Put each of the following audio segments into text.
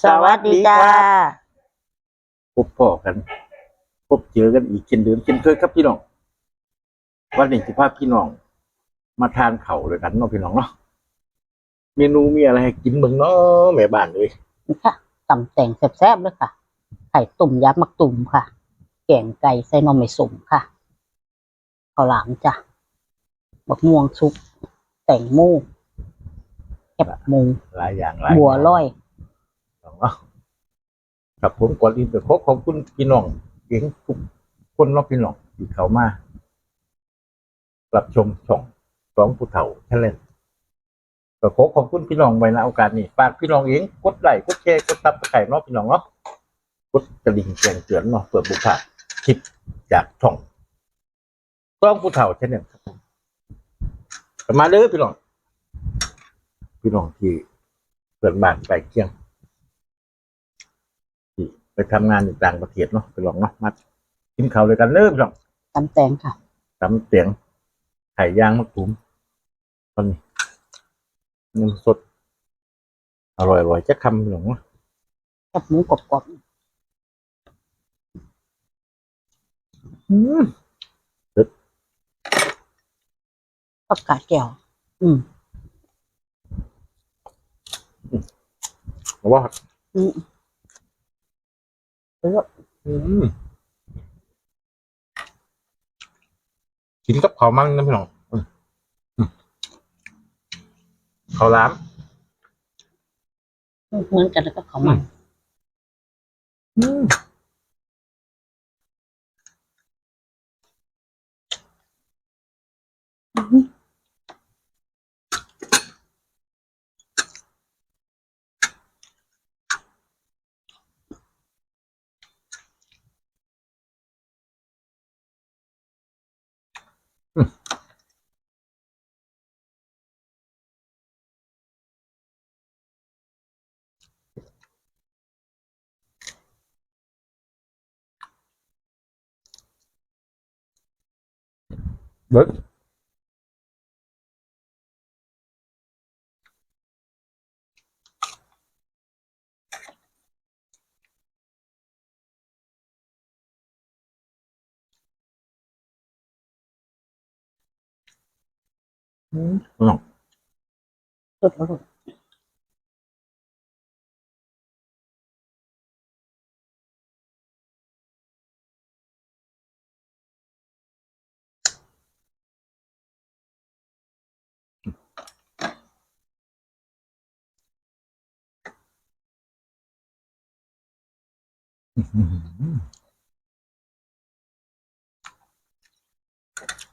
สวัสดีจ้าพบพ่อกัน พบเจอกันอีกเช่นเดิมเช่นเคยครับพี่น้อง วันนี้จะพาพี่น้อง มาทานเข่าวเลยกันเนาะพี่น้องเนาะ เมนูมีอะไรให้กินเบิ่งเนาะแม่บ้านเลยนี่ค่ะตำแต่งแซ่บๆเลยค่ะ ไข่ตุ่มยักษ์มักตุ่มค่ะ แกงไก่ใส่หนมไม่สมค่ะข้าวหลามจ้ะบักม่วงซุปแต่งโมูแคบหมูหลายอย่างหลายบัวลอยเนาะ ครับผมก่อนอื่นไปขอขอบคุณพี่น้องเก่งทุกคนเนาะพี่น้องที่เขามารับชมช่องสองผู้เฒ่าทะเล่นก็ขอขอบคุณพี่น้องไว้ในโอกาสนี้ฝากพี่น้องเองกดไลค์กดแชร์กดตับตะไคร่เนาะพี่น้องเนาะกดกระดิ่งแจ้งเตือนเนาะเพื่อบุพผาคลิปจากช่องสองผู้เฒ่าทะเลนครับผมก็มาเลยพี่น้อง พี่น้องที่เกิดบ้านไปเคียง ไปทำงานอยู่ต่างประเทศเนาะไปลองเนาะมากินข้าวด้วยกันเริ่มลองตำแต่งค่ะตำเสียงไข่ย่างมะตูมตอนนี้น้ำสด อร่อยอร่อยจะคำหลงแคบหมูกรอบอืมๆผักกาดแก้วอืมว่าอืม แล้วก็อืมกินกับข้าวมันนะพี่น้องอืมอืมข้าวหล้ามเหมือนกันแล้วก็ข้าวมัน อืม เบิ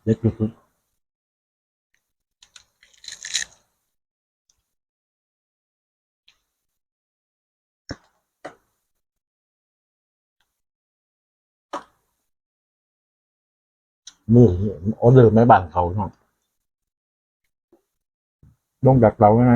เล็กลุมือออเดอร์ไม่บานเขาเนาะต้องดักเราไง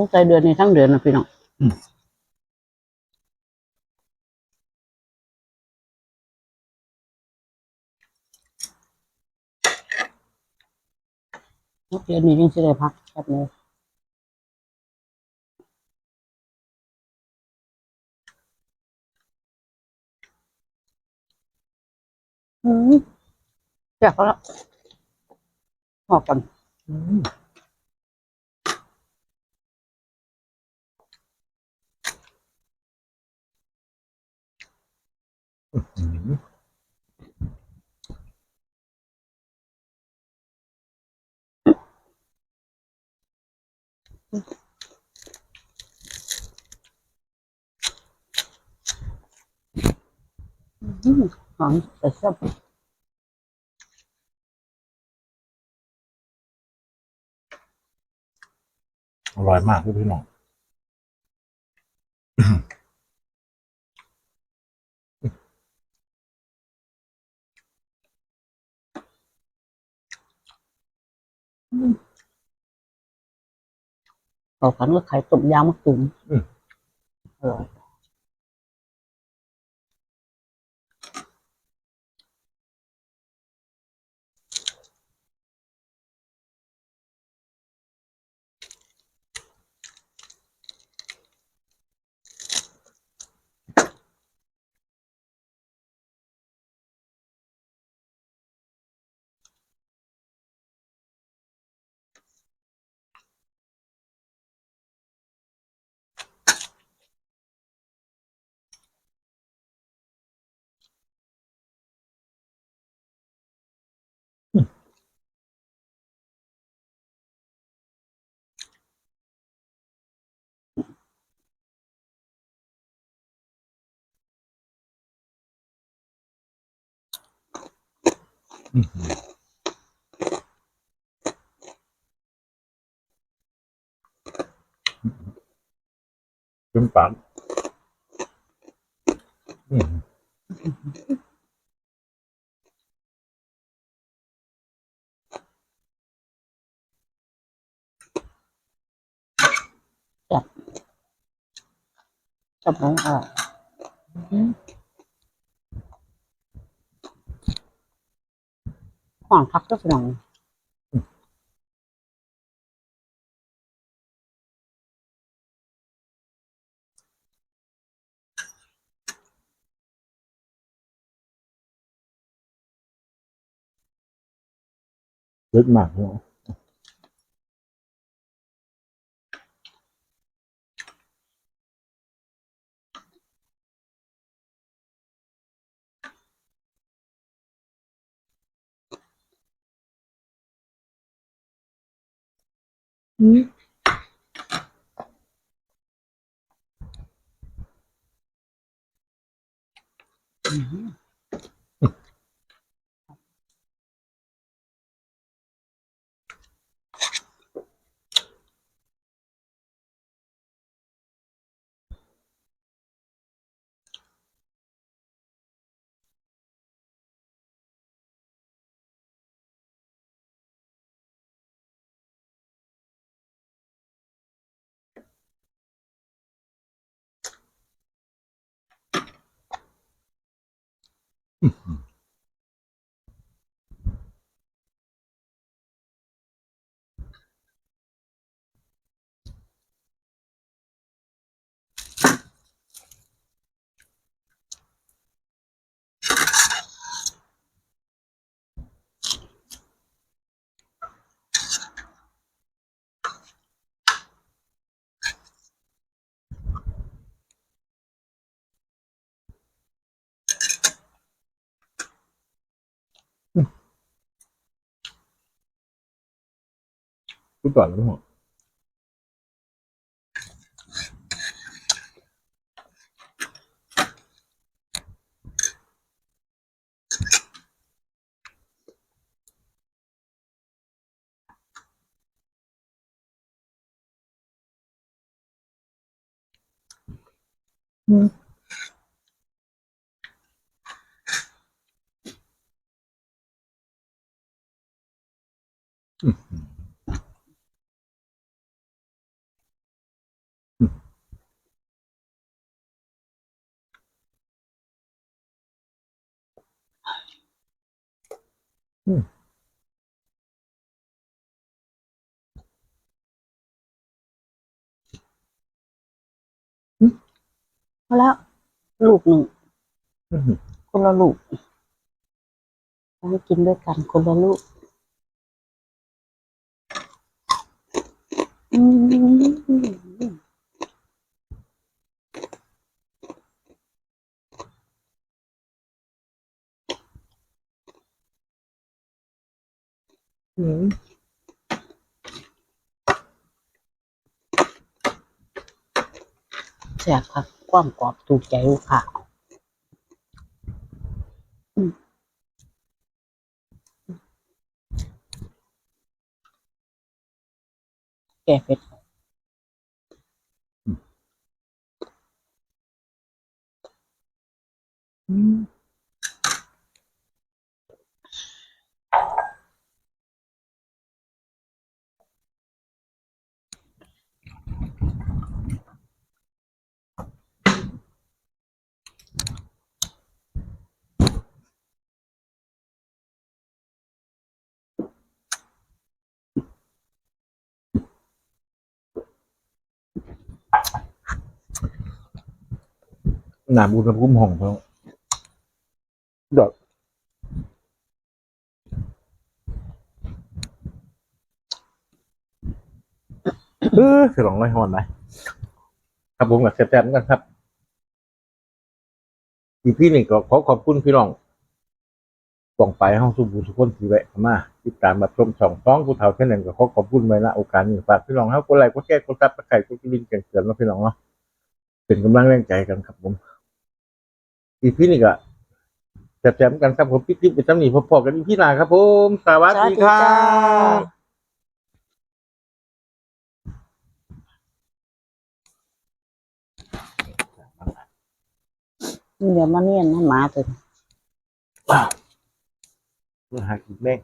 ต้องใจเดือนนี้ทั้งเดือนนะพี่น้องเดือนนี้ยังสิได้พักแคบหมูอืมอยากแล้วหอกกันอืม หอมแต่แซ่บอร่อยมากเลยพี่น้อง ต่อกันก็ไข่ต้มยางมะตูมอืมอร่อย อื้อหือเป็นปากอื้อหือจับน้องออก ห่อนคักก็สนองลึกมากเนาะ พูด Mm-hmm. ก่อนแล้ว พอแล้ว ลูกหนึ่งอื้อหือคนละลูกให้กินด้วยกันคนละลูกอืม อืมแซ่บค่ะความกรอบถูกใจลูกค่ะแกงเผ็ดอืม หนาบุญกับกุ้มห้องเขาดอกเออคือลองร้อยหอนไหมครับผมกับแซ่บๆเหมือนกันครับอีพี่หนึ่งก็ขอขอบคุณพี่น้องกล่องไปห้องสุบูทุกคนที่แวะเข้ามาติดตามมาชมช่องท้องผู้เฒ่าเช่นนั้นก็ขอขอบคุณไว้ณโอกาสนี้ฝากพี่น้องครับกดไลค์กดแชร์กดซับสไครต์กดกระดิ่งแจ้งเตือนเนาะพี่น้องเนาะเป็นกำลังแรงใจกันครับผม อีพี่นี่ก็แซ่บๆกันครับผมปิ๊กติ๊กไปตำหนิพอๆกันอีพี่นาครับผมสวัสดีครับเดี๋ยวมาเนียนนะหมาตัวนี้หักอีกแม่ง